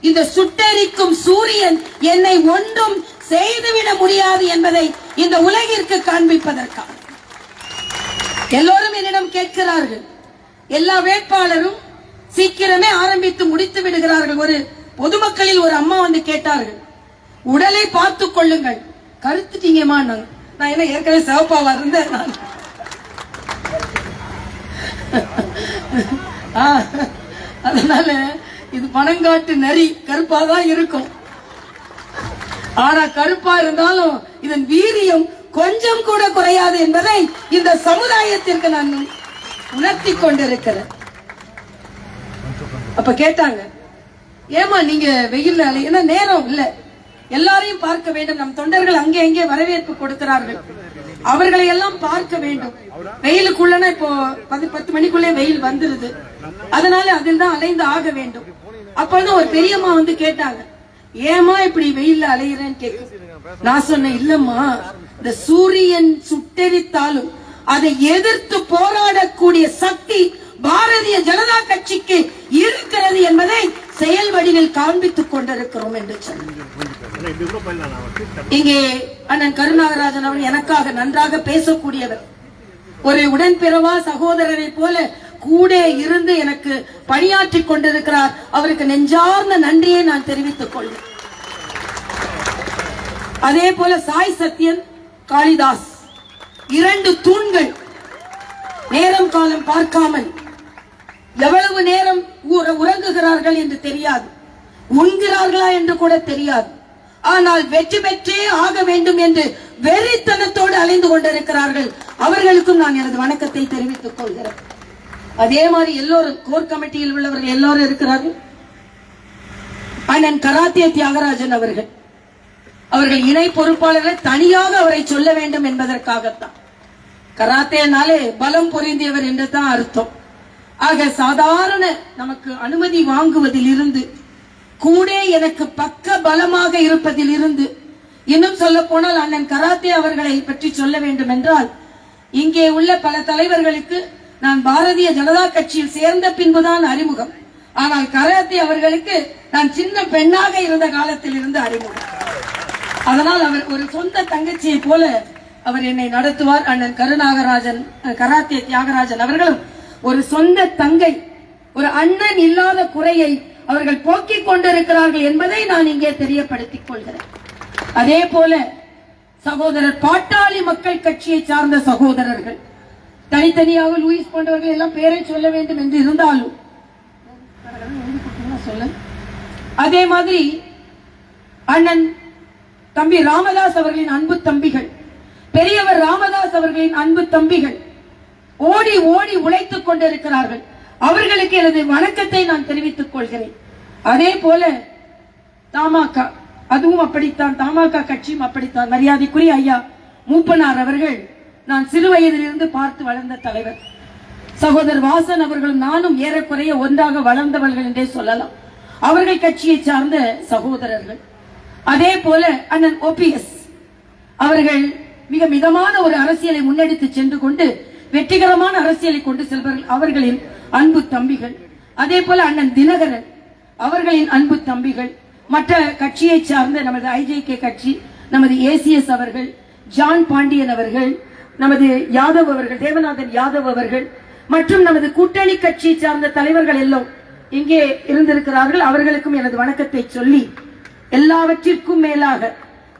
இந்த சுட்டெரிக்கும் சூரியன் என்னை ஒன்றும் செய்துவிட முடியாது என்பதை இந்த உலகிற்கு காண்பிப்பதற்காக. எல்லோரும் என்னிடம் கேட்கிறார்கள். எல்லா வேட்பாளரும் சீக்கிரமே ஆரம்பித்து முடித்து விடுகிறார்கள். ஒரு பொதுமக்களில் ஒரு அம்மா வந்து கேட்டார்கள். உடலை பார்த்துக் கொள்ளுங்கள். கருத்துட்டீங்கம்மா நான். நான் என்ன ஏற்கனவே சிவப்பாவா இருந்தேன் நான். அதனால இது பணங்காட்டு நரி. கருப்பா தான் இருக்கும். ஆனா கருப்பா இருந்தாலும் இதன் வீரியம் கொஞ்சம் கூட குறையாது என்பதை இந்த சமுதாயத்திற்கு நான் உணர்த்தி கொண்டிருக்கிறேன். அப்ப கேட்டாங்க ஏமா நீங்க வெயில் ஏன்னா நேரம் இல்ல. எல்லாரையும் பார்க்க வேண்டும். நம் தொண்டர்கள் அங்கே அங்கே வரவேற்பு கொடுக்கிறார்கள். அவர்களை எல்லாம் பார்க்க வேண்டும். வெயிலுக்குள்ளனா இப்போ பத்து மணிக்குள்ளே வெயில் வந்துருது. அதனால அதில் தான் அலைந்து ஆக வேண்டும். அப்பதான் ஒரு பெரியம்மா வந்து கேட்டாங்க ஏமா இப்படி வெயில்ல அலையிறேன்னு கேட்கும் நான் சொன்னேன் இல்லம்மா இந்த சூரியன் சுட்டெரித்தாலும் அதை எதிர்த்து போராடக்கூடிய சக்தி பாரதிய ஜனதா கட்சிக்கு இருக்கிறது என்பதை செயல் வடிவில் காண்பித்துக் கொண்டிருக்கிறோம் என்று சொன்னார். இங்கே அண்ணன் கருணாகராஜன் அவர் எனக்காக நன்றாக பேசக்கூடியவர். ஒரு உடன்பிறவா சகோதரரை போல கூட இருந்து எனக்கு பணியாற்றி கொண்டிருக்கிறார். அவருக்கு நெஞ்சார்ந்த நன்றியை நான் தெரிவித்துக் கொள்வேன் அதே போல சாய் சத்யன் காளிதாஸ் இரண்டு தூண்கள் நேரம் காலம் பார்க்காமல் எவ்வளவு நேரம் உறங்குகிறார்கள் என்று தெரியாது. உண்கிறார்களா என்று கூட தெரியாது. ஆனால் வெற்றி பெற்றே ஆக வேண்டும் என்று வெறித்தனத்தோடு அலைந்து கொண்டிருக்கிறார்கள். அவர்களுக்கும் நான் எனது வணக்கத்தை தெரிவித்துக் கொள்கிறேன். அதே மாதிரி எல்லோரும் கோர் கமிட்டியில் உள்ளவர்கள் எல்லோரும் இருக்கிறார்கள். அண்ணன் கராத்தே தியாகராஜன் அவர்கள். அவர்கள் இணை பொறுப்பாளர்கள் தனியாக அவரை சொல்ல வேண்டும் என்பதற்காகத்தான். கராத்தேனாலே பலம் பொருந்தியவர் என்று தான் அர்த்தம். ஆக சாதாரண நமக்கு அனுமதி வாங்குவதில் இருந்து கூட எனக்கு பக்க பலமாக இருப்பதில் இருந்து இன்னும் சொல்ல போனால் அண்ணன் கராத்தே அவர்களை பற்றி சொல்ல வேண்டும் என்றால் இங்கே உள்ள பல தலைவர்களுக்கு நான் பாரதிய ஜனதா கட்சியில் சேர்ந்த பின்புதான் அறிமுகம். ஆனால் கராத்தே அவர்களுக்கு நான் சின்ன பெண்ணாக இருந்த காலத்தில் இருந்து அறிமுகம். அதனால் அவர் ஒரு சொந்த தங்கச்சியை போல அவர் என்னை நடத்துவார். அண்ணன் கருநாகராஜன் கராத்தே தியாகராஜன் அவர்களும் ஒரு சொந்த தங்கை ஒரு அண்ணன் இல்லாத குறையை அவர்கள் போக்கிக் கொண்டிருக்கிறார்கள் என்பதை நான் இங்கே தெரியப்படுத்திக் கொள்கிறேன். அதே போல சகோதரர் பாட்டாளி மக்கள் கட்சியை சார்ந்த சகோதரர்கள் தனித்தனியாக லூயிஸ் போன்றவர்கள் எல்லாம் பேரை சொல்ல வேண்டும் என்று இருந்தாலும். சொல்ல அதே மாதிரி அண்ணன் தம்பி ராமதாஸ் அவர்களின் அன்பு தம்பிகள் பெரியவர் ராமதாஸ் அவர்களின் அன்பு தம்பிகள் ஓடி ஓடி உழைத்துக் கொண்டிருக்கிறார்கள். அவர்களுக்கு எனது வணக்கத்தை நான் தெரிவித்துக் கொள்கிறேன். அதே போல தமாக அதுவும் அப்படித்தான். தமாக கட்சியும் அப்படித்தான். மரியாதைக்குரிய ஐயா மூப்பனார் அவர்கள் நான் சிறு வயதிலிருந்து பார்த்து வளர்ந்த தலைவர். சகோதரர் வாசன் அவர்களும் நானும் ஏறக்குறைய ஒன்றாக வளர்ந்தவர்கள் என்றே சொல்லலாம். அவர்கள் கட்சியை சார்ந்த சகோதரர்கள். அதே போல அண்ணன் ஓபிஎஸ் அவர்கள் மிக மிதமான ஒரு அரசியலை முன்னெடுத்து சென்று கொண்டு வெற்றிகரமான அரசியலை கொண்டு செல்வார்கள் அவர்களின் அன்பு தம்பிகள். அதே போல அண்ணன் தினகரன் அவர்களின் அன்பு தம்பிகள். மற்ற கட்சியை சார்ந்த நமது ஐஜேகே கட்சி நமது ஏசிஎஸ் அவர்கள் ஜான் பாண்டியன் அவர்கள் நமது யாதவ் அவர்கள் தேவநாதன் யாதவ் அவர்கள் மற்றும் நமது கூட்டணி கட்சியை சார்ந்த தலைவர்கள் எல்லாம் இங்கே இருந்திருக்கிறார்கள். அவர்களுக்கும் எனது வணக்கத்தை சொல்லி எல்லாவற்றிற்கும் மேலாக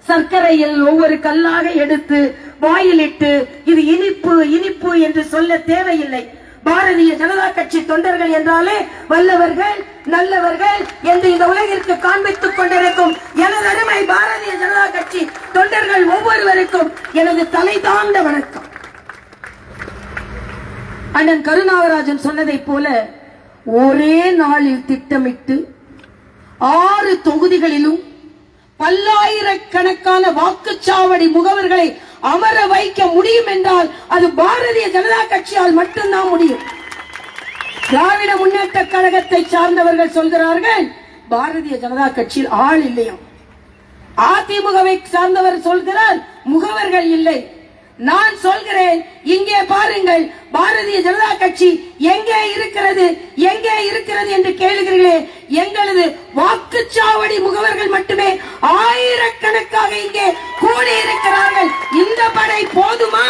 சர்க்கரையில் ஒவ்வொரு கல்லாக எடுத்து வாயிலிட்டு இது இனிப்பு இனிப்பு என்று சொல்ல தேவையில்லை. பாரதிய ஜனதா கட்சி தொண்டர்கள் என்றாலே வல்லவர்கள் நல்லவர்கள் என்று இந்த உலகிற்கு காண்பித்துக் கொண்டிருக்கும் எனது அருமை பாரதிய ஜனதா கட்சி தொண்டர்கள் ஒவ்வொருவருக்கும் எனது தலை தாழ்ந்த வணக்கம். அண்ணன் கருணாகராஜன் சொன்னதை போல ஒரே நாளில் திட்டமிட்டு ஆறு தொகுதிகளிலும் பல்லாயிரக்கணக்கான வாக்குச்சாவடி முகவர்களை அமர வைக்க முடியும் என்றால் அது பாரதிய ஜனதா கட்சியால் மட்டும்தான் முடியும். திராவிட முன்னேற்ற கழகத்தை சார்ந்தவர்கள் சொல்கிறார்கள் பாரதிய ஜனதா கட்சியில் ஆள் இல்லையா அதிமுகவை சார்ந்தவர் சொல்கிறார் முகவர்கள் இல்லை. நான் சொல்கிறேன் இங்கே பாருங்கள் பாரதிய ஜனதா கட்சி எங்கே இருக்கிறது எங்கே இருக்கிறது என்று கேளுகிறீர்களே எங்களது வாக்குச்சாவடி முகவர்கள் மட்டுமே ஆயிரக்கணக்காக இங்கே கூடி இருக்கிறார்கள் இந்த படை போதுமா?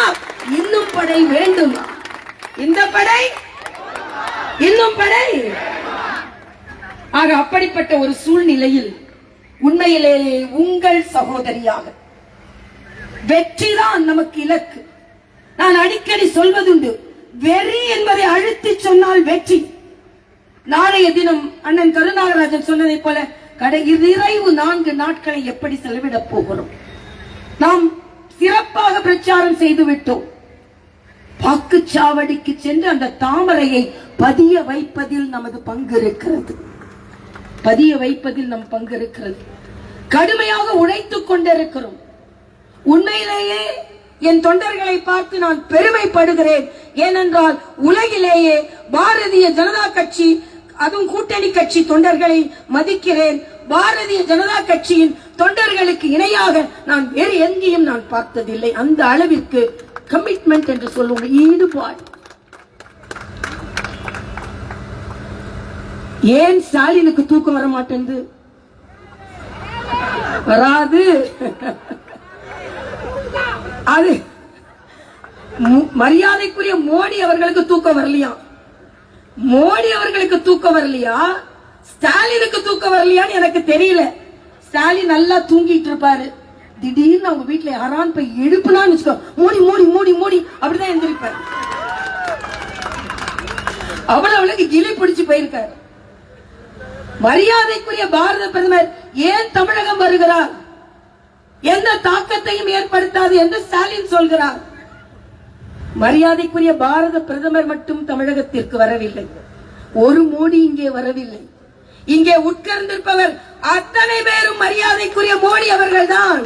இன்னும் படை வேண்டுமா? இந்த படை? இன்னும் படை? ஆக அப்படிப்பட்ட ஒரு சூழ்நிலையில் உண்மையிலேயே உங்கள் சகோதரியாக வெற்றிதான் நமக்கு இலக்கு. நான் அடிக்கடி சொல்வதுண்டு வெறி என்பதை அழுத்தி சொன்னால் வெற்றி. நாளைய தினம் அண்ணன் கருணாகராஜன் சொன்னதைப் போல கடை நிறைவு நான்கு நாட்களை எப்படி செலவிடப் போகிறோம்? நாம் சிறப்பாக பிரச்சாரம் செய்து விட்டோம். வாக்குச்சாவடிக்கு சென்று அந்த தாமரையை பதிய வைப்பதில் நமது பங்கு இருக்கிறது. பதிய வைப்பதில் நம் பங்கு இருக்கிறது. கடுமையாக உழைத்துக் கொண்டிருக்கிறோம். உண்மையிலேயே என் தொண்டர்களை பார்த்து நான் பெருமைப்படுகிறேன். ஏனென்றால் உலகிலேயே பாரதிய ஜனதா கட்சி அதுவும் கூட்டணி கட்சி தொண்டர்களை மதிக்கிறேன். பாரதிய ஜனதா கட்சியின் தொண்டர்களுக்கு இணையாக நான் வேறு எங்கேயும் நான் பார்த்ததில்லை. அந்த அளவிற்கு கமிட்மெண்ட் என்று சொல்லுவோம் ஈடுபாடு. ஏன் ஸ்டாலினுக்கு தூக்கம் வர மாட்டேங்குது வராது. அது. மரியாதைக்குரிய மோடி அவர்களுக்கு தூக்கம் வரலையா? மோடி அவர்களுக்கு தூக்கம் வரலையா? ஸ்டாலினுக்கு தூக்கம் வரலையான்னு எனக்கு தெரியல. ஸ்டாலின் நல்லா தூங்கிட்டு இருப்பாரு. திடீர்னு அவங்க வீட்டுல யாரான்னு போய் எழுப்புனான்னு வச்சுக்கோ. மூடி மூடி மூடி மூடி அப்படிதான் எந்திரிப்பாரு. அவ்வளவு அவளுக்கு கிளி பிடிச்சு போயிருக்காரு. மரியாதைக்குரிய பாரத பிரதமர் ஏன் தமிழகம் வருகிறார்? எந்த தாக்கத்தையும் ஏற்படுத்தாது என்று ஸ்டாலின் சொல்கிறார். மரியாதைக்குரிய பாரத பிரதமர் மட்டும் தமிழகத்திற்கு வரவில்லை. ஒரு மோடி இங்கே வரவில்லை. இங்கே உட்கார்ந்திருப்பவர் அத்தனை பேரும் மரியாதைக்குரிய மோடி அவர்கள்தான்.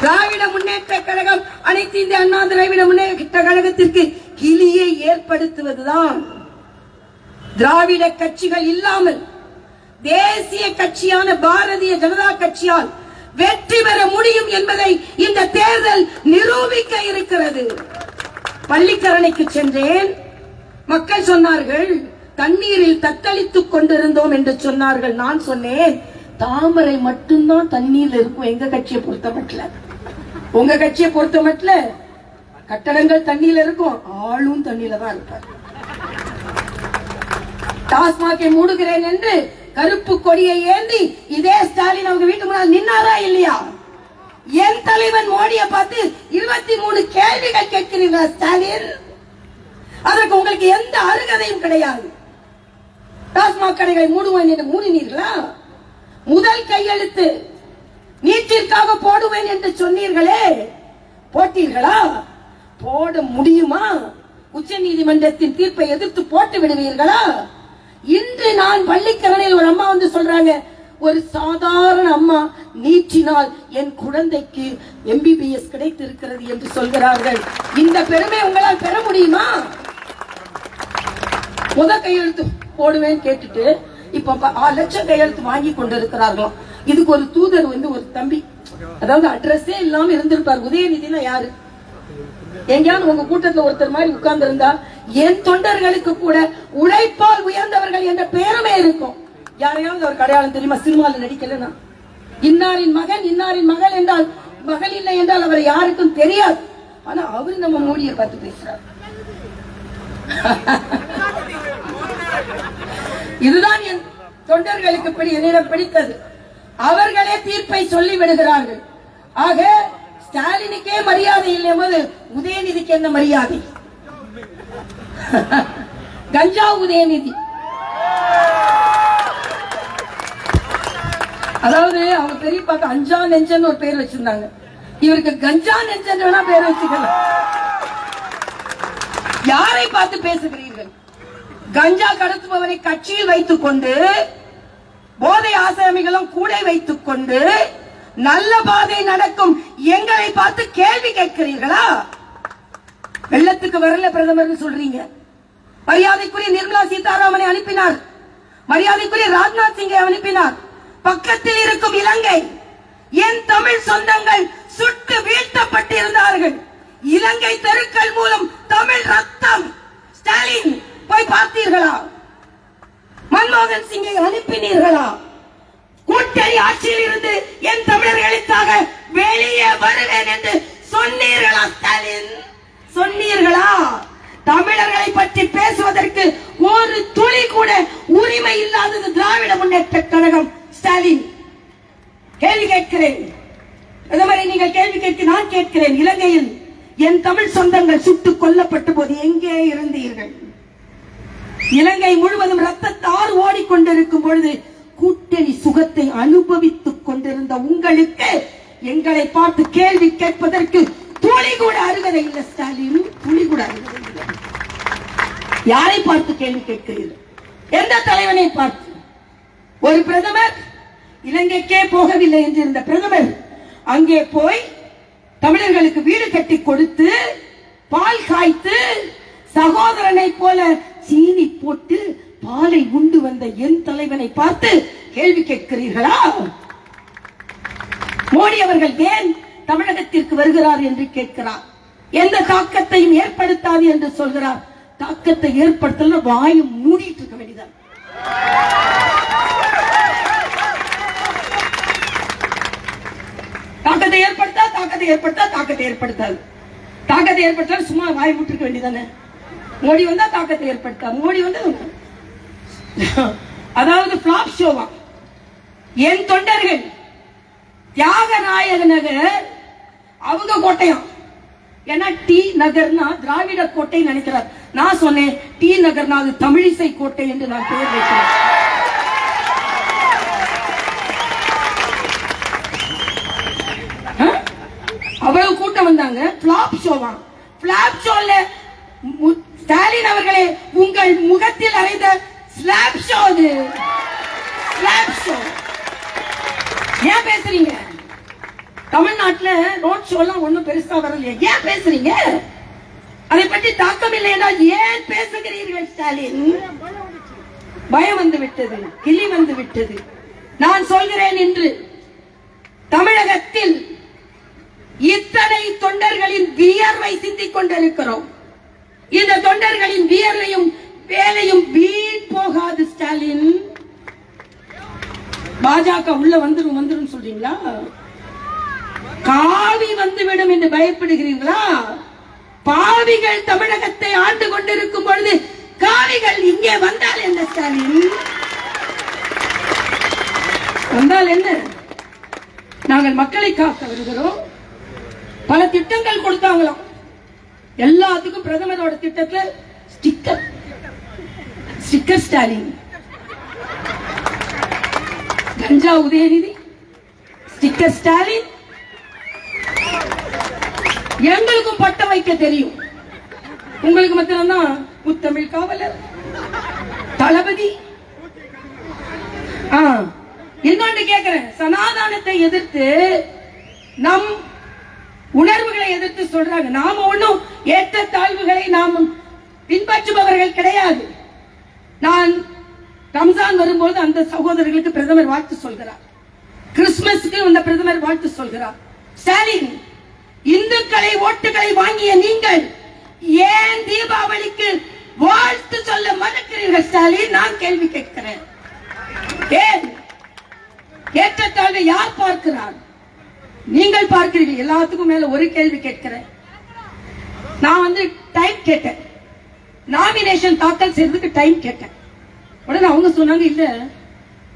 திராவிட முன்னேற்ற கழகம் அனைத்து இந்திய அண்ணா திராவிட முன்னேற்ற கழகத்திற்கு கிளியை ஏற்படுத்துவதுதான். திராவிட கட்சிகள் இல்லாமல் தேசிய கட்சியான பாரதிய ஜனதா கட்சியால் வெற்றி பெற முடியும் என்பதை இந்த தேர்தல் நிரூபிக்க இருக்கிறது. பள்ளிக்கரணைக்கு சென்றேன். மக்கள் சொன்னார்கள் தண்ணீரில் தத்தளித்துக் கொண்டிருந்தோம் என்று சொன்னார்கள். நான் சொன்னேன் தாமரை மட்டும்தான் தண்ணீர்ல இருக்கும். எங்க கட்சியை பொறுத்த மட்டும் உங்க கட்சியை பொறுத்த மட்டும் கட்டடங்கள் தண்ணியில இருக்கும். ஆளும் தண்ணியில தான் இருப்பார். டாஸ்மாகை மூடுகிறேன் என்று கருப்பு கொடியை ஏந்தி இதே ஸ்டாலின் அவங்க வீட்டு முன்னால் நின்னாரா இல்லையா? என் தலைவன் மோடியை பார்த்து இருபத்தி மூணு கேள்விகள் கேட்கிறீர்களா ஸ்டாலின்? அதற்கு உங்களுக்கு எந்த அருகதையும் கிடையாது. டாஸ்மாக் கடைகளை மூடுவேன் என்று மூடினீர்களா? முதல் கையெழுத்து நீட்டிற்காக போடுவேன் என்று சொன்னீர்களே. போட்டீர்களா? போட முடியுமா? உச்ச நீதிமன்றத்தின் தீர்ப்பை எதிர்த்து போட்டு விடுவீர்களா? இன்று நான் பள்ளிக்கரணையில் ஒரு அம்மா வந்து சொல்றாங்க ஒரு சாதாரண அம்மா நீட்டினால் என் குழந்தைக்கு எம்பிபிஎஸ் கிடைத்திருக்கிறது என்று சொல்கிறார்கள். இந்த பெருமை உங்களால் பெற முடியுமா? முத கையெழுத்து போடுவேன் கேட்டுட்டு இப்ப ஆறு லட்சம் கையெழுத்து வாங்கி கொண்டிருக்கிறார்களாம். இதுக்கு ஒரு தூதர் வந்து ஒரு தம்பி அதாவது அட்ரஸே இல்லாம இருந்திருப்பார். உதயநிதினா யாரு? எங்கேயாவது உங்க கூட்டத்துல ஒருத்தர் மாதிரி உட்கார்ந்து இருந்தா என் தொண்டர்களுக்கு கூட உழைப்பால் உயர்ந்தவர்கள் என்ற பேருமே இருக்கும். யாரையாவது ஒரு அடையாளம் தெரியுமா? சினிமாவில் நடிக்கலன்னா. இன்னாரின் மகன் இன்னாரின் மகள் என்றால் மகள் இல்லை என்றால் அவர் யாருக்கும் தெரியாது. ஆனா அவரு நம்ம மோடியை பார்த்து பேசுறார். இதுதான் என் தொண்டர்களுக்கு பிடி- என்னிடம் பிடித்தது. அவர்களே தீர்ப்பை சொல்லி விடுகிறார்கள். ஆக ஸ்டாலினுக்கே மரியாதை இல்லை போது உதயநிதிக்கு என்ன மரியாதை? கஞ்சா உதயநிதி. அதாவது அவங்க பெரியப்பாக்கு அஞ்சா நெஞ்சன்னு ஒரு பேர் வச்சிருந்தாங்க. இவருக்கு கஞ்சா நெஞ்சன் வேணா பேர் வச்சுக்கலாம். யாரை பார்த்து பேசுகிறீர்கள்? கஞ்சா கடத்துபவரை கட்சியில் வைத்துக் கொண்டு போதை ஆசாமிகளும் கூட வைத்துக் கொண்டு நல்ல பாதை நடக்கும். எங்களை பார்த்து கேள்வி கேட்கிறீர்களா? வெள்ளத்துக்கு வரல பிரதமர் சொல்றீங்க. மரியாதைக்குரிய நிர்மலா சீதாராமனை அனுப்பினார். மரியாதைக்குரிய ராஜ்நாத் சிங்கை அனுப்பினார். பக்கத்தில் இருக்கும் இலங்கை. என் தமிழ் சொந்தங்கள் சுட்டு வீழ்த்தப்பட்டிருந்தார்கள். இலங்கை தெருக்கள் மூலம் தமிழ் ரத்தம். ஸ்டாலின் போய் பார்த்தீர்களா? மன்மோகன் சிங்கை அனுப்பினீர்களா? கூட்டணி ஆட்சியில் இருந்து என் தமிழர்களுக்காக வெளியே வருவேன் என்று சொன்னீர்களா ஸ்டாலின்? சொன்னீர்களா? தமிழர்களை பற்றி பேசுவதற்கு ஒரு துளி கூட உரிமை இல்லாதது திராவிட முன்னேற்ற கழகம். ஸ்டாலின் கேள்வி கேட்கிறேன். பிரதமரை நீங்கள் கேள்வி கேட்க நான் கேட்கிறேன். இலங்கையில் என் தமிழ் சொந்தங்கள் சுட்டுக் கொல்லப்பட்ட போது எங்கே இருந்தீர்கள்? இலங்கை முழுவதும் ரத்தத்தார் ஓடிக்கொண்டிருக்கும் பொழுது கூட்டணி சுகத்தை அனுபவித்துக் கொண்டிருந்த உங்களுக்கு எங்களை பார்த்து கேள்வி கேட்பதற்கு துளி கூட அருகதை இல்லை ஸ்டாலின். துளி கூட அருகதை இல்லை. யாரை பார்த்து கேள்வி கேட்கிறீர்கள்? எந்த தலைவனை பார்த்து? ஒரு பிரதமர் இலங்கைக்கே போகவில்லை என்றிருந்த பிரதமர் அங்கே போய் தமிழர்களுக்கு வீடு கட்டி கொடுத்து பால் காய்த்து சகோதரனை போல சீனி போட்டு பாலை உண்டு வந்த என் தலைவனை பார்த்து கேள்வி கேட்கிறீர்களா? மோடி அவர்கள் ஏன் தமிழகத்திற்கு வருகிறார் என்று கேட்கிறார். எந்த தாக்கத்தையும் ஏற்படுத்தாது என்று சொல்கிறார். தாக்கத்தை ஏற்படுத்தல வாயும் மூடிட்டு இருக்க வேண்டியதான் தாக்கத்தை ஏற்படுத்தா தாக்கத்தை ஏற்படுத்தா தாக்கத்தை ஏற்படுத்தாது. தாக்கத்தை ஏற்படுத்தாலும் சும்மா வாய் விட்டுருக்க வேண்டியதானே மோடி வந்தா தாக்கத்தை ஏற்படுத்தா? மோடி வந்து அதாவது பிளாப் ஷோவா என் தொண்டர்கள் தியாகநாயக நகர் அவங்க கோட்டையம் ஏன்னா டி நகர்னா திராவிட கோட்டை நினைக்கிறார். நான் சொன்னேன் டி நகர்னா அது தமிழிசை கோட்டை என்று நான் பெயர் வைக்கிறேன். ஆ? அவ்வளவு கூட்டம் வந்தாங்க. பிளாப் ஷோவா பிளாப் ஷோல ஸ்டாலின் அவர்களே உங்கள் முகத்தில் அறைந்த ஸ்லாப் ஷோ அது ஸ்லாப் ஷோ ஏன் பேசுறீங்க? தமிழ்நாட்டில் ரோட் ஷோ எல்லாம் ஒண்ணும் பெருசா வரலையே. ஏன் பேசுறீங்க? அதை பற்றி தாக்கம் இல்லை ஏன் பேசுகிறீர்கள் ஸ்டாலின்? பயம் வந்து விட்டது. கிளி வந்து விட்டது. நான் சொல்கிறேன் என்று தமிழகத்தில் இத்தனை தொண்டர்களின் வியர்வை சிந்திக் கொண்டிருக்கிறோம். இந்த தொண்டர்களின் வியர்வையும் வேலையும் வீண் போகாது ஸ்டாலின். பாஜக உள்ள வந்துரும் வந்துரும் சொல்றீங்களா? காவி வந்துவிடும் என்று பயப்படுகிறீர்களா? பாவிகள் தமிழகத்தை ஆண்டு கொண்டிருக்கும் பொழுது காவிகள் இங்கே வந்தால் என்ன ஸ்டாலின்? வந்தால் என்ன? நாங்கள் மக்களை காக்க வருகிறோம். பல திட்டங்கள் கொடுத்தாங்களாம். எல்லாத்துக்கும் பிரதமரோட திட்டத்துல ஸ்டிக்கர் ஸ்டிக்கர் ஸ்டாலின். கஞ்சா உதயநிதி ஸ்டிக்கர் ஸ்டாலின். எங்களுக்கும் பட்டம் வைக்க தெரியும். உங்களுக்கு மாத்திரம்தான் முத்தமிழ் காவலர் தளபதி. ஆ, இன்னொன்று கேக்குறேன். சனாதானத்தை எதிர்த்து நம் உணர்வுகளை எதிர்த்து சொல்றாங்க. நாம ஒன்றும் ஏற்ற தாழ்வுகளை நாம் பின்பற்றுபவர்கள் கிடையாது. நான் ரம்ஜான் வரும்போது அந்த சகோதரர்களுக்கு பிரதமர் வாழ்த்து சொல்கிறார். கிறிஸ்துமஸ்க்கு அந்த பிரதமர் வாழ்த்து சொல்கிறார். ஸ்டாலின் இந்துக்களை ஓட்டுகளை வாங்கிய நீங்கள் ஏன் தீபாவளிக்கு வாழ்த்து சொல்ல மறுக்கிறீர்கள் ஸ்டாலின்? நான் கேள்வி கேட்கிறேன். ஏன்? ஏற்றத்தாழ்வை யார் பார்க்கிறார்? நீங்கள் பார்க்கிறீர்கள். எல்லாத்துக்கும் மேல ஒரு கேள்வி கேட்கிறேன். நான் வந்து டைம் கேட்டேன். நாமினேஷன் தாக்கல் செய்யறதுக்கு டைம் கேட்டேன். உடனே அவங்க சொன்னாங்க இல்ல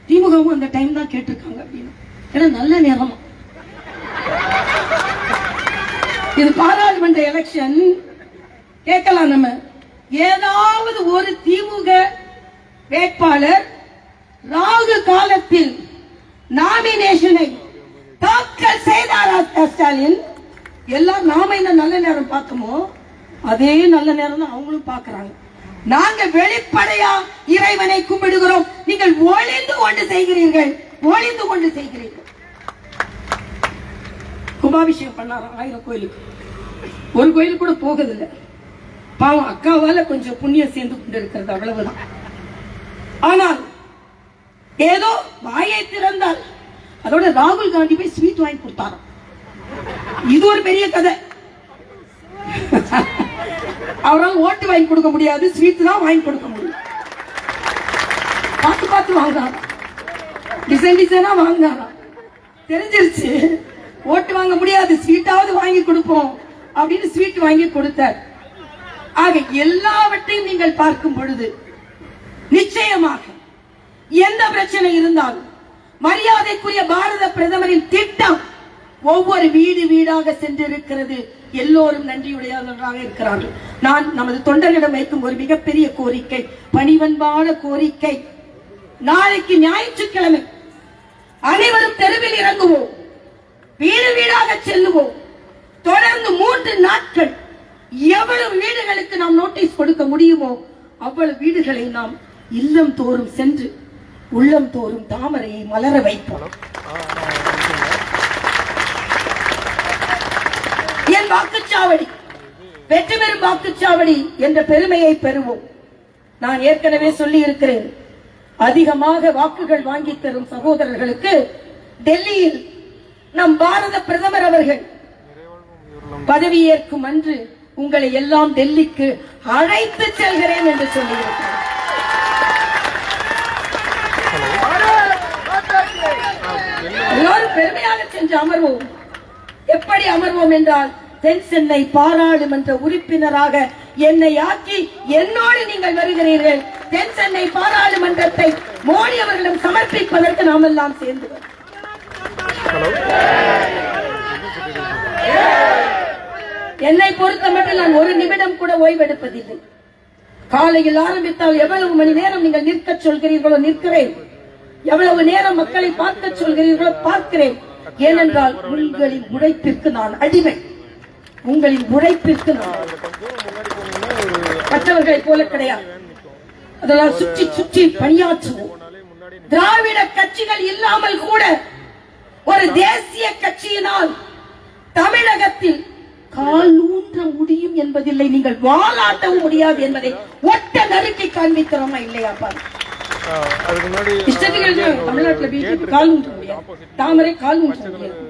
திமுகவும் அந்த டைம் தான் கேட்டிருக்காங்க அப்படின்னு. ஏன்னா நல்ல நேரமா. இது பாராளுமன்ற எலெக்ஷன் கேட்கலாம் நம்ம. ஏதாவது ஒரு திமுக வேட்பாளர் ராகு காலத்தில் நாமினேஷனை தாக்கல் செய்தாரா ஸ்டாலின்? எல்லாம் நாம என்ன நல்ல நேரம் பார்க்குமோ அதே நல்ல நேரம் தான் அவங்களும் பார்க்கறாங்க. நாங்க வெளிப்படையா இறைவனை கும்பிடுகிறோம். நீங்கள் ஒளிந்து கொண்டு செய்கிறீர்கள். ஒளிந்து கொண்டு செய்கிறீர்கள். கும்பாபிஷேகம் பண்ணாராம் ஆயிரம் கோயிலுக்கு. ஒரு கோயிலுக்கு கூட போகதில்லை. பாவம் அக்காவால கொஞ்சம் புண்ணியம் சேர்ந்து கொண்டு இருக்கிறது அவ்வளவுதான். ஆனால் ஏதோ வாயை திறந்தால் அதோட ராகுல் காந்தி போய் ஸ்வீட் வாங்கி கொடுத்தாராம். இது ஒரு பெரிய கதை. அவரால் ஓட்டு வாங்கி கொடுக்க முடியாது ஸ்வீட் தான் வாங்கி கொடுக்க முடியும். பார்த்து பார்த்து வாங்கினாராம். டிசைன் டிசைனா வாங்கலாம் தெரிஞ்சிருச்சு. ஓட்டு வாங்க முடியாது ஸ்வீட்டாவது வாங்கி கொடுப்போம் அப்படின்னு ஸ்வீட் வாங்கி கொடுத்தார். ஆக எல்லாவற்றையும் நீங்கள் பார்க்கும் பொழுது நிச்சயமாக எந்த பிரச்சனை இருந்தாலும் மரியாதைக்குரிய பாரத பிரதமரின் திட்டம் ஒவ்வொரு வீடு வீடாக சென்றிருக்கிறது. எல்லோரும் நன்றியுடையவர்களாக இருக்கிறார்கள். நான் நமது தொண்டர்களிடம் வைக்கும் ஒரு மிகப்பெரிய கோரிக்கை பணிவன்பான கோரிக்கை. நாளைக்கு ஞாயிற்றுக்கிழமை அனைவரும் தெருவில் இறங்குவோம். வீடு வீடாக செல்லுவோம். தொடர்ந்து மூன்று நாட்கள் எவ்வளவு வீடுகளுக்கு நாம் நோட்டீஸ் கொடுக்க முடியுமோ அவ்வளவு வீடுகளை நாம் இல்லம் தோறும் சென்று உள்ளம் தோறும் தாமரையை மலர வைப்போம் என் வாக்குச்சாவடி வெற்றி பெறும் வாக்குச்சாவடி என்ற பெருமையை பெறுவோம். நான் ஏற்கனவே சொல்லி இருக்கிறேன் அதிகமாக வாக்குகள் வாங்கி தரும் சகோதரர்களுக்கு டெல்லியில் நம் பாரத பிரதமர் அவர்கள் பதவியேற்கும் அன்று உங்களை எல்லாம் டெல்லிக்கு அழைத்து செல்கிறேன் என்று சொல்லியிருக்கிறார். எல்லோரும் பெருமையாக சென்று அமர்வோம். எப்படி அமர்வோம் என்றால் தென் சென்னை பாராளுமன்ற உறுப்பினராக என்னை ஆக்கி என்னோடு நீங்கள் வருகிறீர்கள். தென் சென்னை பாராளுமன்றத்தை மோடி அவர்களிடம் சமர்ப்பிப்பதற்கு நாம் எல்லாம் சேர்ந்து. என்னை பொறுத்த மட்டும் நான் ஒரு நிமிடம் கூட ஓய்வெடுப்பதில்லை. காலையில் ஆரம்பித்தால் எவ்வளவு மணி நேரம் நீங்கள் நிற்க சொல்கிறீர்களோ நிற்கிறேன். எவ்வளவு நேரம் மக்களை பார்க்க சொல்கிறீர்களோ பார்க்கிறேன். ஏனென்றால் உங்களின் உழைப்பிற்கு நான் அடிமை. உங்களின் உழைப்பிற்கு நான். மற்றவர்களைப் போல கிடையாது. அதெல்லாம் சுற்றி சுற்றி பணியாற்றுவோம். திராவிட கட்சிகள் இல்லாமல் கூட ஒரு தேசிய கட்சியினால் தமிழகத்தில் கால் ஊன்ற முடியும் என்பதில்லை. நீங்கள் வாலாட்டவும் முடியாது என்பதை ஒட்ட நறுக்கி காண்பிக்கிறோமா இல்லையா பாரு இஷ்டத்துக்கு. தமிழ்நாட்டுல பிஜேபி கால் ஊன்ற முடியாது. தாமரை கால் ஊன்ற முடியாது.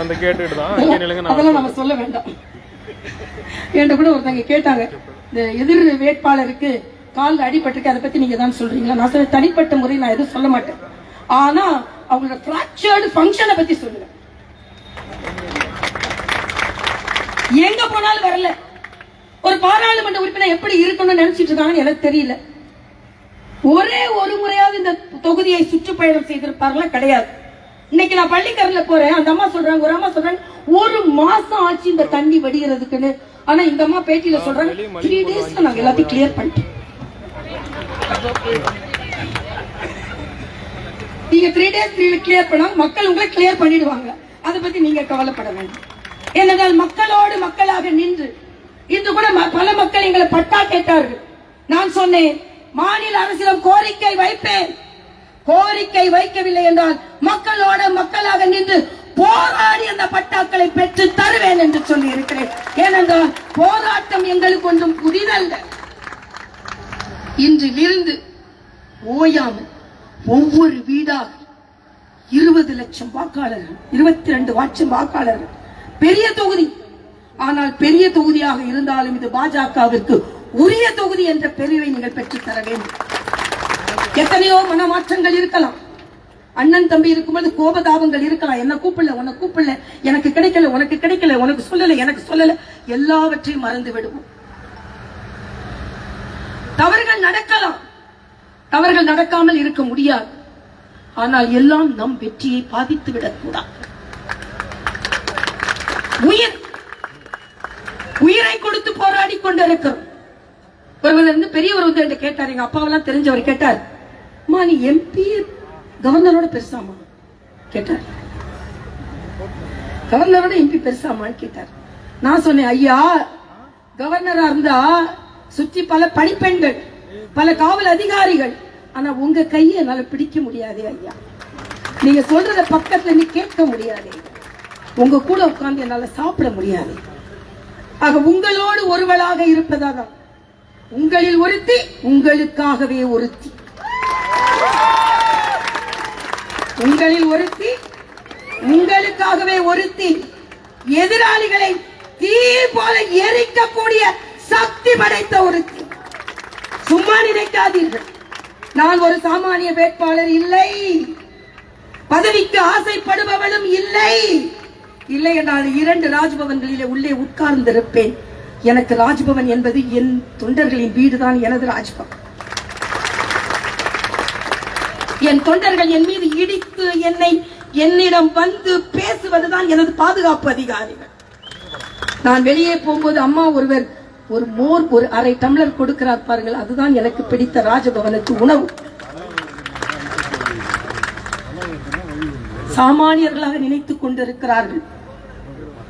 அந்த கேட்டுட்டு தான். அதெல்லாம் நம்ம சொல்ல வேண்டாம். என்கிட்ட கூட ஒருத்தங்க கேட்டாங்க இந்த எதிர் வேட்பாளருக்கு கால் அடிபட்டிருக்கு அதை பத்தி நீங்க தான் சொல்றீங்களா? நான் சொல்ல தனிப்பட்ட முறை நான் எதுவும் சொல்ல மாட்டேன். ஆனா அவங்களோட பிராக்சர்டு ஃபங்க்ஷனை பத்தி சொல்லுவேன் எங்க போனாலும் வரல. ஒரு பாராளுமன்ற உறுப்பினர் எப்படி இருக்கணும்னு நினைச்சிட்டு இருக்காங்கன்னு எனக்கு தெரியல. ஒரே ஒரு முறையாவது இந்த தொகுதியை சுற்றுப்பயணம் செய்திருப்பார்களா? கிடையாது. இன்னைக்கு நான் பள்ளிக்கரன்ல போறேன். அந்த அம்மா சொல்றாங்க ஒரு அம்மா சொல்றாங்க ஒரு மாசம் ஆச்சு இந்த தண்ணி வடிகிறதுக்குன்னு. ஆனா இந்த அம்மா பேட்டியில சொல்றாங்க த்ரீ டேஸ்ல நாங்க எல்லாத்தையும் கிளியர் பண்ணிட்டோம். நீங்க த்ரீ டேஸ் கிளியர் பண்ணா மக்கள் உங்களை கிளியர் பண்ணிடுவாங்க. அதை பத்தி நீங்க கவலைப்பட வேண்டாம். ஏனென்றால் மக்களோடு மக்களாக நின்று இன்று கூட பல மக்கள் எங்களை பட்டா கேட்டார்கள். நான் சொன்னேன் மாநில அரசிடம் கோரிக்கை வைப்பேன். கோரிக்கை வைக்கவில்லை என்றால் மக்களோட மக்களாக நின்று போராடி அந்த பட்டாக்களை பெற்று தருவேன் என்று சொல்லி இருக்கிறேன். ஏனென்றால் போராட்டம் எங்களுக்கு ஒன்றும் புதிதல்ல. இன்றிலிருந்து ஓயாமல் ஒவ்வொரு வீடாக இருபது லட்சம் வாக்காளர்கள் இருபத்தி ரெண்டு லட்சம் வாக்காளர்கள். பெரிய தொகுதி. ஆனால் பெரிய தொகுதியாக இருந்தாலும் இது பாஜகவிற்கு உரிய தொகுதி என்ற பெருவை நீங்கள் பெற்றுத் தர வேண்டும். எத்தனையோ மனமாற்றங்கள் இருக்கலாம். அண்ணன் தம்பி இருக்கும்போது கோபதாபங்கள் இருக்கலாம். என்ன கூப்பிடல உன்னை கூப்பிடல. எனக்கு கிடைக்கல உனக்கு கிடைக்கல உனக்கு சொல்லல எனக்கு சொல்லல. எல்லாவற்றையும் மறந்து விடுவோம். தவறுகள் நடக்கலாம். தவறுகள் நடக்காமல் இருக்க முடியாது. ஆனால் எல்லாம் நம் வெற்றியை பாதித்து விடக்கூடாது. உயிர். உயிரை கொடுத்து போராடி கொண்டிருக்கிறோம். ஒருவர் வந்து பெரியவர் வந்து என்கிட்ட கேட்டார். எங்க அப்பாவெல்லாம் தெரிஞ்சவர் கேட்டார். அம்மா நீ எம்பி கவர்னரோட பெருசாமா கேட்டார். கவர்னரோட எம்பி பெருசாமான்னு கேட்டார். நான் சொன்னேன் ஐயா கவர்னரா இருந்தா சுற்றி பல பணிப்பெண்கள் பல காவல் அதிகாரிகள். ஆனா உங்க கையை என்னால பிடிக்க முடியாது ஐயா. நீங்க சொல்றத பக்கத்துல நீ கேட்க முடியாது. உங்க கூட உட்கார்ந்து என்னால சாப்பிட முடியாது. ஆக உங்களோடு ஒருவளாக இருப்பதாக உங்களில் ஒருத்தி உங்களுக்காகவே ஒருத்தி. உங்களில் ஒருத்தி உங்களுக்காகவே ஒருத்தி. எதிராளிகளை தீ போல எரிக்கக்கூடிய சக்தி படைத்த ஒருத்தி. சும்மா நினைக்காதீர்கள். நான் ஒரு சாமானிய வேட்பாளர் இல்லை. பதவிக்கு ஆசைப்படுபவளும் இல்லை. இல்லை என்றால் இரண்டு ராஜ்பவன்களிலே உள்ளே உட்கார்ந்திருப்பேன். எனக்கு ராஜ்பவன் என்பது என் தொண்டர்களின் வீடுதான் எனது ராஜ்பவன். என் தொண்டர்கள் என் மீது இடித்து என்னை என்னிடம் வந்து பேசுவதுதான் எனது பாதுகாப்பு அதிகாரிகள். நான் வெளியே போகும்போது அம்மா ஒருவர் ஒரு மோர் ஒரு அரை டம்ளர் கொடுக்கிறார் பாருங்கள் அதுதான் எனக்கு பிடித்த ராஜபவனுக்கு உணவு. சாமானியர்களாக நினைத்துக் கொண்டிருக்கிறார்கள்.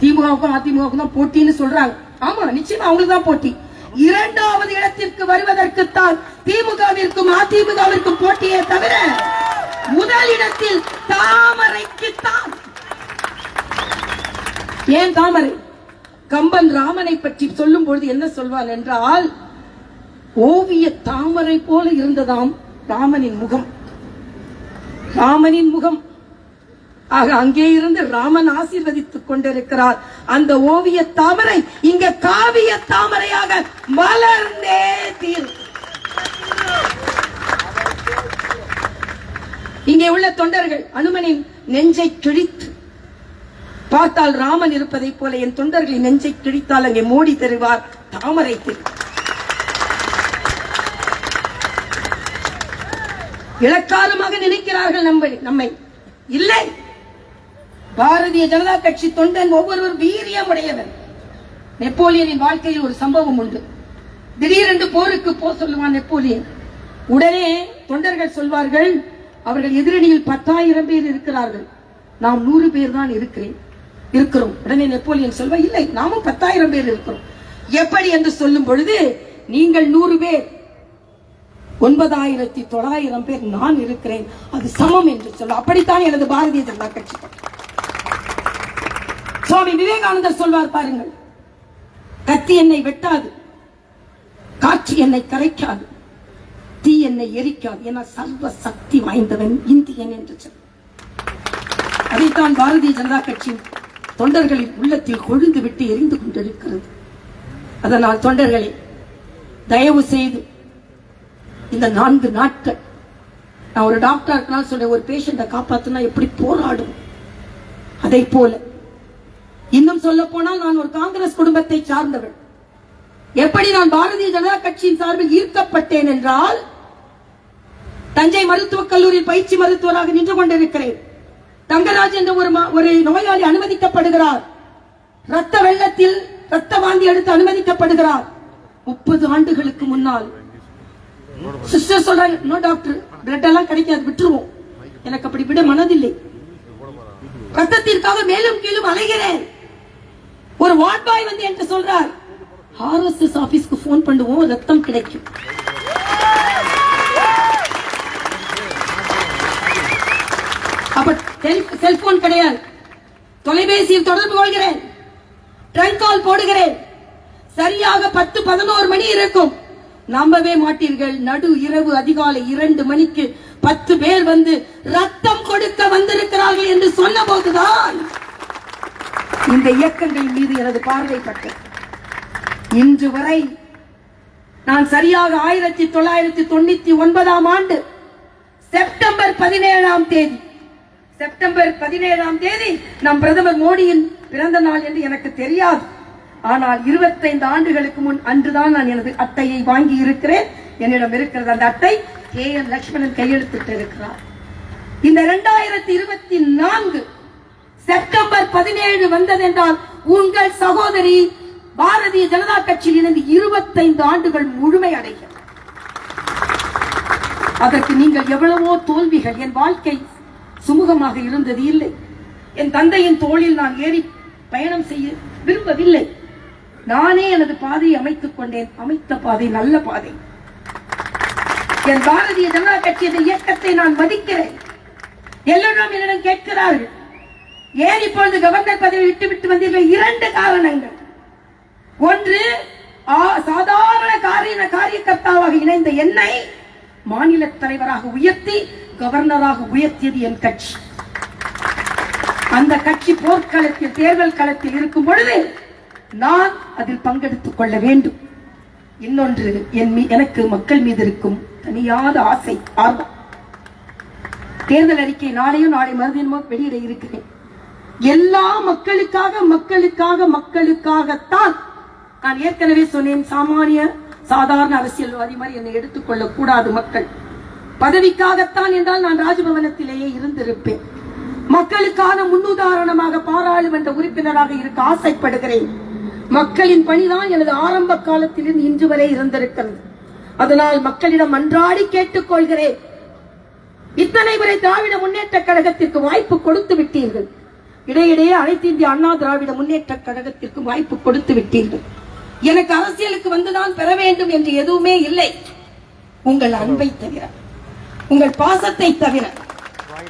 திமுகவுக்கும் அதிமுகவுக்கும் தான் போட்டின்னு சொல்றாங்க. ஆமா நிச்சயமா அவங்களுக்கு தான் போட்டி. இரண்டாவது இடத்திற்கு வருவதற்குத்தான் திமுகவிற்கும் அதிமுகவிற்கும் போட்டியே தவிர முதல் இடத்தில் தாமரைக்குத்தான். ஏன் தாமரை? கம்பன் ராமனை பற்றி சொல்லும் பொழுது என்ன சொல்வான் என்றால் ஓவிய தாமரை போல இருந்ததாம் ராமனின் முகம். ராமனின் முகம். ஆக அங்கே இருந்து ராமன் ஆசீர்வதித்துக் கொண்டிருக்கிறார். அந்த ஓவிய தாமரை இங்க காவிய தாமரையாக மலர்ந்தே தீர் இங்கே உள்ள தொண்டர்கள் அனுமனின் நெஞ்சை கிழித்து பார்த்தால் ராமன் இருப்பதைப் போல என் தொண்டர்களின் நெஞ்சை கிழித்தால் அங்கே மோடி தருவார் தாமரை திரு. இலக்காரமாக நினைக்கிறார்கள் நம்ம நம்மை. இல்லை. பாரதிய ஜனதா கட்சி தொண்டன் ஒவ்வொருவர் வீரியம் உடையவர். நெப்போலியனின் வாழ்க்கையில் ஒரு சம்பவம் உண்டு. திடீரென்று போருக்கு போ சொல்லுவான் நெப்போலியன். உடனே தொண்டர்கள் சொல்வார்கள் அவர்கள் எதிரணியில் பத்தாயிரம் பேர் இருக்கிறார்கள். நாம் நூறு பேர் தான் இருக்கிறேன் இருக்கிறோம். உடனே நெப்போலியன் சொல்வா இல்லை நாமும் பத்தாயிரம் பேர் இருக்கிறோம். எப்படி என்று சொல்லும் பொழுது நீங்கள் நூறு பேர் ஒன்பதாயிரத்தி தொள்ளாயிரம் பேர் நான் இருக்கிறேன். அது சமம் என்று சொல்ல அப்படித்தான் எனது பாரதிய ஜனதா கட்சி. சுவாமி விவேகானந்தர் சொல்வார் பாருங்கள் கத்தி என்னை வெட்டாது காற்று என்னை கரைக்காது தீ என்னை எரிக்காது என சர்வ சக்தி வாய்ந்தவன் இந்தியன் என்று சொல். அதைத்தான் பாரதிய ஜனதா கட்சி தொண்டர்களின் உள்ளத்தில் கொழுந்து விட்டு எரிந்து கொண்டிருக்கிறது. அதனால் தொண்டர்களே தயவு செய்து இந்த நான்கு நாட்கள் நான் ஒரு டாக்டர் இருக்கனால சொல்றேன் ஒரு பேஷண்ட்டை காப்பாத்தினா எப்படி போராடும்? அதை போல இன்னும் சொல்ல போனால் நான் ஒரு காங்கிரஸ் குடும்பத்தை சார்ந்தவள். எப்படி நான் பாரதிய ஜனதா கட்சியின் சார்பில் ஈர்க்கப்பட்டேன் என்றால் தஞ்சை மருத்துவக் கல்லூரியில் பயிற்சி மருத்துவராக நின்று கொண்டிருக்கிறேன். தங்கராஜ் என்ற ஒரு ஒரு நோயாளி அனுமதிக்கப்படுகிறார். ரத்த வெள்ளத்தில் ரத்த வாந்தி எடுத்து அனுமதிக்கப்படுகிறார். முப்பது ஆண்டுகளுக்கு முன்னால். சிஸ்டர் சொல்றாங்க நோ டாக்டர் பிளட் எல்லாம் கிடைக்காது விட்டுருவோம். எனக்கு அப்படி விட மனதில்லை. ரத்தத்திற்காக மேலும் கீழும் அலைகிறேன். ஒரு வார்ட் பாய் வந்து என்கிட்ட சொல்றார் ஆர்எஸ்எஸ் ஆபீஸ்க்கு போன் பண்ணுவோம் ரத்தம் கிடைக்கும். அப்ப செல்போன் கிடையாது. தொலைபேசியில் தொடர்பு கொள்கிறேன். ட்ரங்க் கால் போடுகிறேன். சரியாக பத்து பதினோரு மணி இருக்கும். நம்பவே மாட்டீர்கள். நடு இரவு அதிகாலை இரண்டு மணிக்கு பத்து பேர் வந்து ரத்தம் கொடுக்க வந்திருக்கிறார்கள் என்று சொன்ன போதுதான் இந்த இயக்கங்கள் மீது எனது பார்வைப்பட்டது. இன்று வரை நான் சரியாக ஆயிரத்தி தொள்ளாயிரத்தி தொண்ணூத்தி ஒன்பதாம் ஆண்டு செப்டம்பர் பதினேழாம் தேதி செப்டம்பர் பதினேழாம் தேதி நம் பிரதமர் மோடியின் பிறந்த நாள் என்று எனக்கு தெரியாது. ஆனால் 25 ஆண்டுகளுக்கு முன் அன்றுதான் நான் எனது அட்டையை வாங்கி இருக்கிறேன் என்னிடம் இருக்கிறது அந்த அட்டை. கே என் லட்சுமணன் கையெழுத்திட்டு இருக்கிறார் இந்த இரண்டாயிரத்தி இருபத்தி நான்கு செப்டம்பர் பதினேழு வந்ததென்றால் உங்கள் சகோதரி பாரதிய ஜனதா கட்சியில் இணைந்து 25 ஆண்டுகள் முழுமை அடைகிறது. அதற்கு நீங்கள் எவ்வளவோ தோல்விகள் என் வாழ்க்கை சுமூகமாக இருந்தது இல்லை. என் தந்தையின் தோளில் நான் ஏறி பயணம் செய்ய விரும்பவில்லை. நானே எனது பாதையை அமைத்துக் கொண்டேன். அமைத்த பாதை நல்ல பாதை. என் பாரதிய ஜனதா கட்சியின் இயக்கத்தை நான் மதிக்கிறேன். எல்லோரும் என்னிடம் கேட்கிறார்கள். ஏன் இப்பொழுது கவர்னர் பதவி விட்டு விட்டு வந்தீர்கள்? இரண்டு காரணங்கள். ஒன்று ஆ- சாதாரண காரிய காரியகர்த்தாவாக இணைந்த என்னை மாநில தலைவராக உயர்த்தி கவர்னராக உயர்த்தியது என் கட்சி. அந்த கட்சி போர்க்களத்தில் தேர்தல் களத்தில் இருக்கும் பொழுது நான் அதில் பங்கெடுத்துக் கொள்ள வேண்டும். இன்னொன்று என் மீ- எனக்கு மக்கள் மீது இருக்கும் தனியாத ஆசை ஆர்வம். தேர்தல் அறிக்கை நாளையும் நாளை மறுதினமும் வெளியிட இருக்கிறேன். எல்லா மக்களுக்காக மக்களுக்காக மக்களுக்காகத்தான் நான் ஏற்கனவே சொன்னேன் சாமானிய சாதாரண அரசியல்வாதி மாதிரி என்னை எடுத்துக்கொள்ள கூடாது மக்கள். பதவிக்காகத்தான் என்றால் நான் ராஜபவனத்திலேயே இருந்திருப்பேன். மக்களுக்கான முன்னுதாரணமாக பாராளுமன்ற உறுப்பினராக இருக்க ஆசைப்படுகிறேன். மக்களின் பணிதான் எனது ஆரம்ப காலத்திலிருந்து இன்று வரை இருந்திருக்கிறது. அதனால் மக்களிடம் அன்றாடி கேட்டுக்கொள்கிறேன். இத்தனை முறை திராவிட முன்னேற்ற கழகத்திற்கு வாய்ப்பு கொடுத்து விட்டீர்கள். இடையிடையே அனைத்து இந்திய அண்ணா திராவிட முன்னேற்ற கழகத்திற்கு வாய்ப்பு கொடுத்து விட்டீர்கள். எனக்கு அரசியலுக்கு வந்துதான் பெற வேண்டும் என்று எதுவுமே இல்லை. உங்கள் அன்பை தவிர உங்கள் பாசத்தை தவிர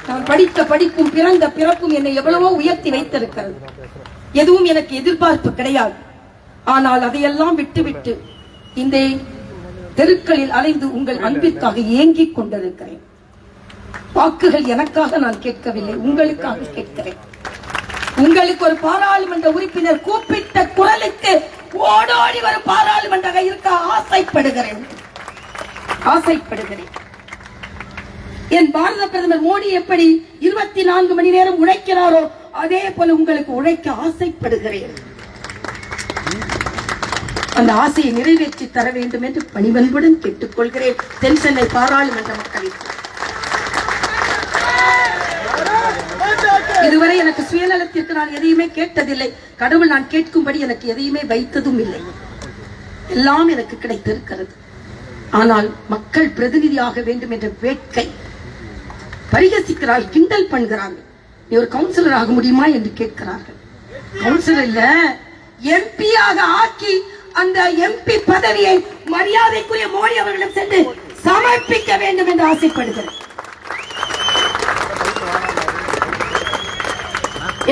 நான் படித்த படிப்பும் பிறந்த பிறப்பும் என்னை எவ்வளவோ உயர்த்தி வைத்திருக்கிறது. எதுவும் எனக்கு எதிர்பார்ப்பு கிடையாது. ஆனால் அதையெல்லாம் விட்டுவிட்டு இந்த தெருக்களில் அலைந்து உங்கள் அன்பிற்காக ஏங்கிக் கொண்டிருக்கிறேன். வாக்குகள் எனக்காக நான் கேட்கவில்லை உங்களுக்காக கேட்கிறேன். உங்களுக்கு ஒரு பாராளுமன்ற உறுப்பினர் கூப்பிட்ட குரலுக்கு ஓடோடி வரும் பாராளுமன்ற இருக்க ஆசைப்படுகிறேன். ஆசைப்படுகிறேன். என் பாரத பிரதமர் மோடி எப்படி இருபத்தி நான்கு மணி நேரம் உழைக்கிறாரோ அதே போல உங்களுக்கு உழைக்க ஆசைப்படுகிறேன். அந்த ஆசையை நிறைவேற்றி தர வேண்டும் என்று பணிவன்புடன் கேட்டுக்கொள்கிறேன். தென் சென்னை பாராளுமன்ற மக்களுக்கு இதுவரை எனக்கு சுயநலத்திற்கு நான் எதையுமே கேட்டதில்லை. கடவுள் நான் கேட்கும்படி எனக்கு எதையுமே வைத்ததும் இல்லை. எல்லாம் எனக்கு கிடைத்திருக்கிறது. ஆனால் மக்கள் பிரதிநிதியாக வேண்டும் என்ற வேட்கை பரிகசிக்கிறார்கள் கிண்டல் பண்ணுகிறார்கள். நீ ஒரு கவுன்சிலர் ஆக முடியுமா என்று கேட்கிறார்கள். கவுன்சிலர் இல்ல எம்பியாக ஆக்கி அந்த எம்பி பதவியை மரியாதைக்குரிய மோடி அவர்களிடம் சென்று சமர்ப்பிக்க வேண்டும் என்று ஆசைப்படுகிறேன்.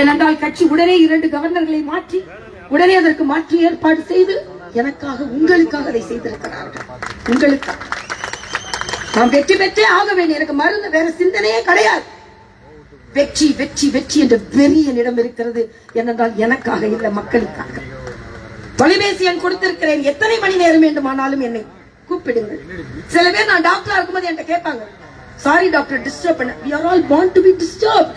ஏனென்றால் கட்சி உடனே இரண்டு கவர்னர்களை மாற்றி உடனே அதற்கு மாற்றி ஏற்பாடு செய்து எனக்காக உங்களுக்காக அதை செய்திருக்கிறார்கள். உங்களுக்காக நான் வெற்றி பெற்றே ஆக வேண்டும் எனக்கு மருந்து வேற சிந்தனையே கிடையாது. வெற்றி வெற்றி வெற்றி என்ற வெறி என்னிடம் இருக்கிறது. ஏனென்றால் எனக்காக இல்லை மக்களுக்காக. தொலைபேசி எண் கொடுத்திருக்கிறேன். எத்தனை மணி நேரம் வேண்டுமானாலும் என்னை கூப்பிடுங்கள். சில பேர் நான் டாக்டரா இருக்கும்போது என்கிட்ட கேட்பாங்க சாரி டாக்டர் டிஸ்டர்ப் பண்ண we are all born to be disturbed.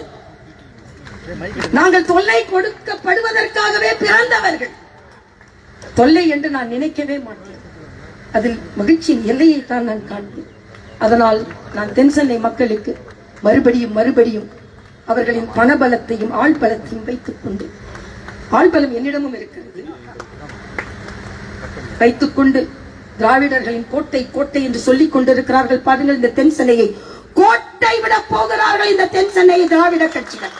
நாங்கள் தொல்லை கொடுக்கப்படுவதற்காகவே பிறந்தவர்கள். தொல்லை என்று நான் நினைக்கவே மாட்டேன். அதில் மகிழ்ச்சியின் எல்லையை தான் நான் காண்பேன். அதனால் நான் தென்சென்னை மக்களுக்கு மறுபடியும் மறுபடியும் அவர்களின் பணபலத்தையும் ஆள் பலத்தையும் வைத்துக் கொண்டு ஆள் பலம் என்னிடமும் இருக்கிறது. வைத்துக்கொண்டு திராவிடர்களின் கோட்டை கோட்டை என்று சொல்லிக் கொண்டிருக்கிறார்கள் பாருங்கள் இந்த தென் சென்னையை. கோட்டை விட போகிறார்கள் இந்த தென் சென்னையை திராவிட கட்சிகள்.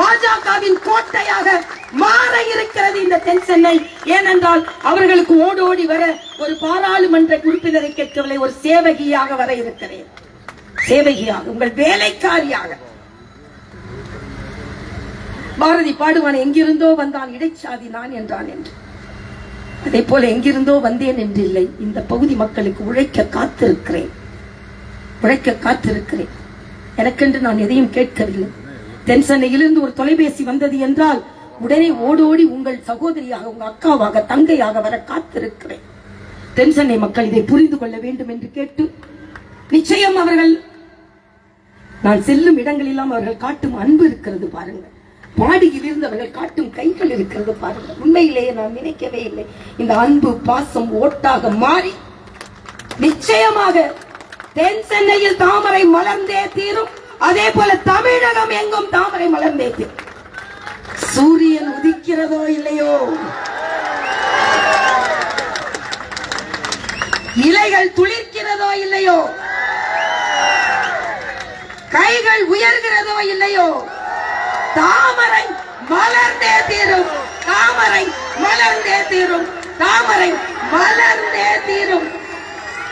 பாஜகவின் கோட்டையாக மாற இருக்கிறது இந்த தென் சென்னை. ஏனென்றால் அவர்களுக்கு ஓடி ஓடி வர ஒரு பாராளுமன்ற உறுப்பினரை கேட்கவில்லை. ஒரு சேவகியாக வர இருக்கிறேன். சேவகியாக உங்கள் வேலைக்காரியாக. பாரதி பாடுவான் எங்கிருந்தோ வந்தான் இடைச்சாதி நான் என்றான் என்று. அதே போல எங்கிருந்தோ வந்தேன் என்று இல்லை. இந்த பகுதி மக்களுக்கு உழைக்க காத்திருக்கிறேன். உழைக்க காத்திருக்கிறேன். எனக்கென்று நான் எதையும் கேட்கவில்லை. தென் சென்னையிலிருந்து ஒரு தொலைபேசி வந்தது என்றால் உடனே ஓடோடி உங்கள் சகோதரியாக உங்கள் அக்காவாக தங்கையாக வர காத்திருக்கிறேன். தென் சென்னை மக்கள் இதை புரிந்து கொள்ள வேண்டும் என்று கேட்டு நிச்சயம் அவர்கள் நான் செல்லும் இடங்களெல்லாம் அவர்கள் காட்டும் அன்பு இருக்கிறது பாருங்கள். மாடியில் இருந்து அவர்கள் காட்டும் கைகள் இருக்கிறது பாருங்கள். உண்மையிலேயே நான் நினைக்கவே இல்லை. இந்த அன்பு பாசம் ஓட்டாக மாறி நிச்சயமாக தென் சென்னையில் தாமரை மலர்ந்தே தீரும். அதே போல தமிழகம் எங்கும் தாமரை மலர்ந்தே சூரியன் உதிக்கிறதோ இல்லையோ? இலைகள் துளிர்க்கிறதோ இல்லையோ? கைகள் உயர்கிறதோ இல்லையோ? தாமரை மலர்ந்தே தீரும் தாமரை மலர்ந்தே தீரும் தாமரை மலர்ந்தே தீரும்